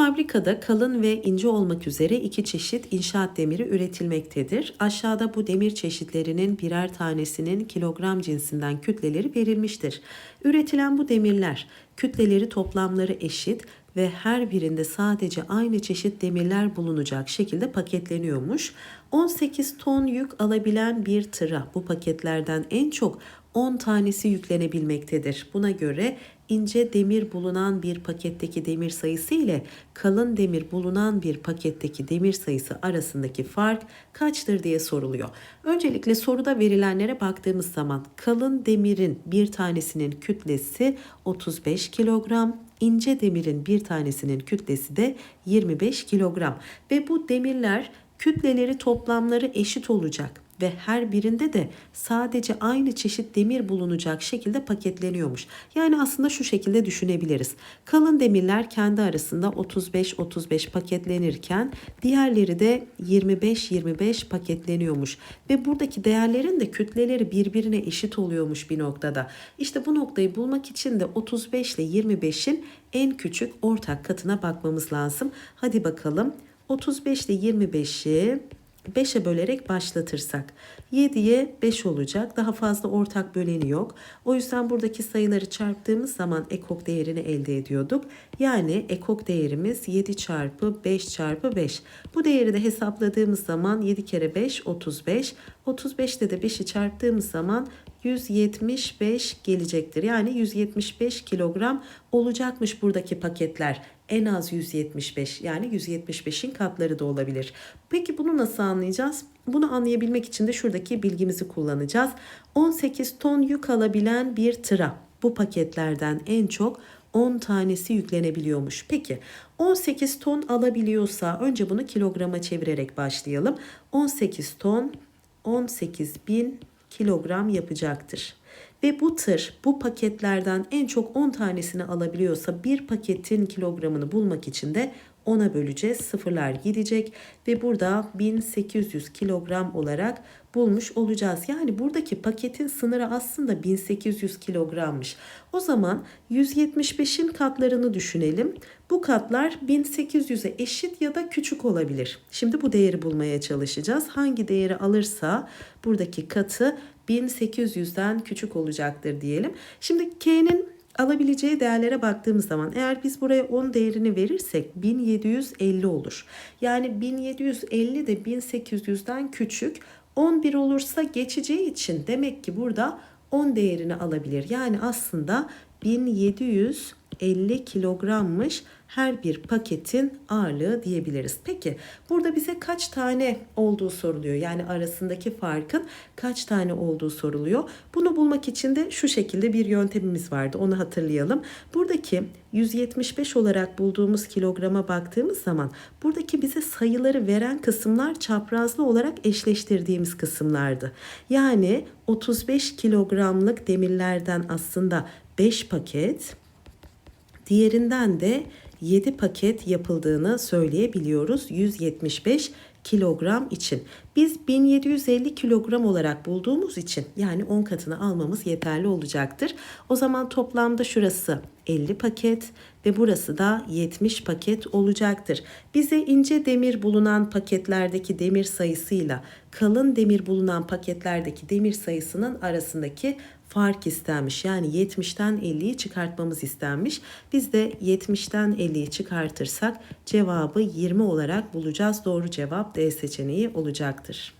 fabrikada kalın ve ince olmak üzere iki çeşit inşaat demiri üretilmektedir. Aşağıda bu demir çeşitlerinin birer tanesinin kilogram cinsinden kütleleri verilmiştir. Üretilen bu demirler kütleleri toplamları eşit ve her birinde sadece aynı çeşit demirler bulunacak şekilde paketleniyormuş. 18 ton yük alabilen bir tıra bu paketlerden en çok 10 tanesi yüklenebilmektedir. Buna göre ince demir bulunan bir paketteki demir sayısı ile kalın demir bulunan bir paketteki demir sayısı arasındaki fark kaçtır diye soruluyor. Öncelikle soruda verilenlere baktığımız zaman kalın demirin bir tanesinin kütlesi 35 kilogram, ince demirin bir tanesinin kütlesi de 25 kilogram ve bu demirler kütleleri toplamları eşit olacak ve her birinde de sadece aynı çeşit demir bulunacak şekilde paketleniyormuş. Yani aslında şu şekilde düşünebiliriz. Kalın demirler kendi arasında 35-35 paketlenirken diğerleri de 25-25 paketleniyormuş. Ve buradaki değerlerin de kütleleri birbirine eşit oluyormuş bir noktada. İşte bu noktayı bulmak için de 35 ile 25'in en küçük ortak katına bakmamız lazım. Hadi bakalım 35 ile 25'i 5'e bölerek başlatırsak 7'ye 5 olacak. Daha fazla ortak böleni yok. O yüzden buradaki sayıları çarptığımız zaman ekok değerini elde ediyorduk. Yani ekok değerimiz 7 çarpı 5 çarpı 5. Bu değeri de hesapladığımız zaman 7 kere 5 35. 35'te de 5'i çarptığımız zaman 175 gelecektir. Yani 175 kilogram olacakmış buradaki paketler. En az 175 yani 175'in katları da olabilir. Peki bunu nasıl anlayacağız? Bunu anlayabilmek için de şuradaki bilgimizi kullanacağız. 18 ton yük alabilen bir tıra bu paketlerden en çok 10 tanesi yüklenebiliyormuş. Peki 18 ton alabiliyorsa önce bunu kilograma çevirerek başlayalım. 18 ton 18 bin kilogram yapacaktır. Ve bu tır bu paketlerden en çok 10 tanesini alabiliyorsa bir paketin kilogramını bulmak için de 10'a böleceğiz. Sıfırlar gidecek ve burada 1800 kilogram olarak bulmuş olacağız. Yani buradaki paketin sınırı aslında 1800 kilogrammış. O zaman 175'in katlarını düşünelim. Bu katlar 1800'e eşit ya da küçük olabilir. Şimdi bu değeri bulmaya çalışacağız. Hangi değeri alırsa buradaki katı 1800'den küçük olacaktır diyelim. Şimdi K'nin alabileceği değerlere baktığımız zaman eğer biz buraya 10 değerini verirsek 1750 olur. Yani 1750 de 1800'den küçük. 11 olursa geçeceği için demek ki burada 10 değerini alabilir. Yani aslında 1750 kilogrammış her bir paketin ağırlığı diyebiliriz. Peki burada bize kaç tane olduğu soruluyor. Yani arasındaki farkın kaç tane olduğu soruluyor. Bunu bulmak için de şu şekilde bir yöntemimiz vardı. Onu hatırlayalım. Buradaki 175 olarak bulduğumuz kilograma baktığımız zaman buradaki bize sayıları veren kısımlar çaprazlı olarak eşleştirdiğimiz kısımlardı. Yani 35 kilogramlık demirlerden aslında 5 paket, diğerinden de 7 paket yapıldığını söyleyebiliyoruz 175 kilogram için. Biz 1750 kilogram olarak bulduğumuz için yani 10 katını almamız yeterli olacaktır. O zaman toplamda şurası 50 paket ve burası da 70 paket olacaktır. Bize ince demir bulunan paketlerdeki demir sayısıyla kalın demir bulunan paketlerdeki demir sayısının arasındaki fark istenmiş. Yani 70'ten 50'yi çıkartmamız istenmiş. Biz de 70'ten 50'yi çıkartırsak cevabı 20 olarak bulacağız. Doğru cevap D seçeneği olacaktır.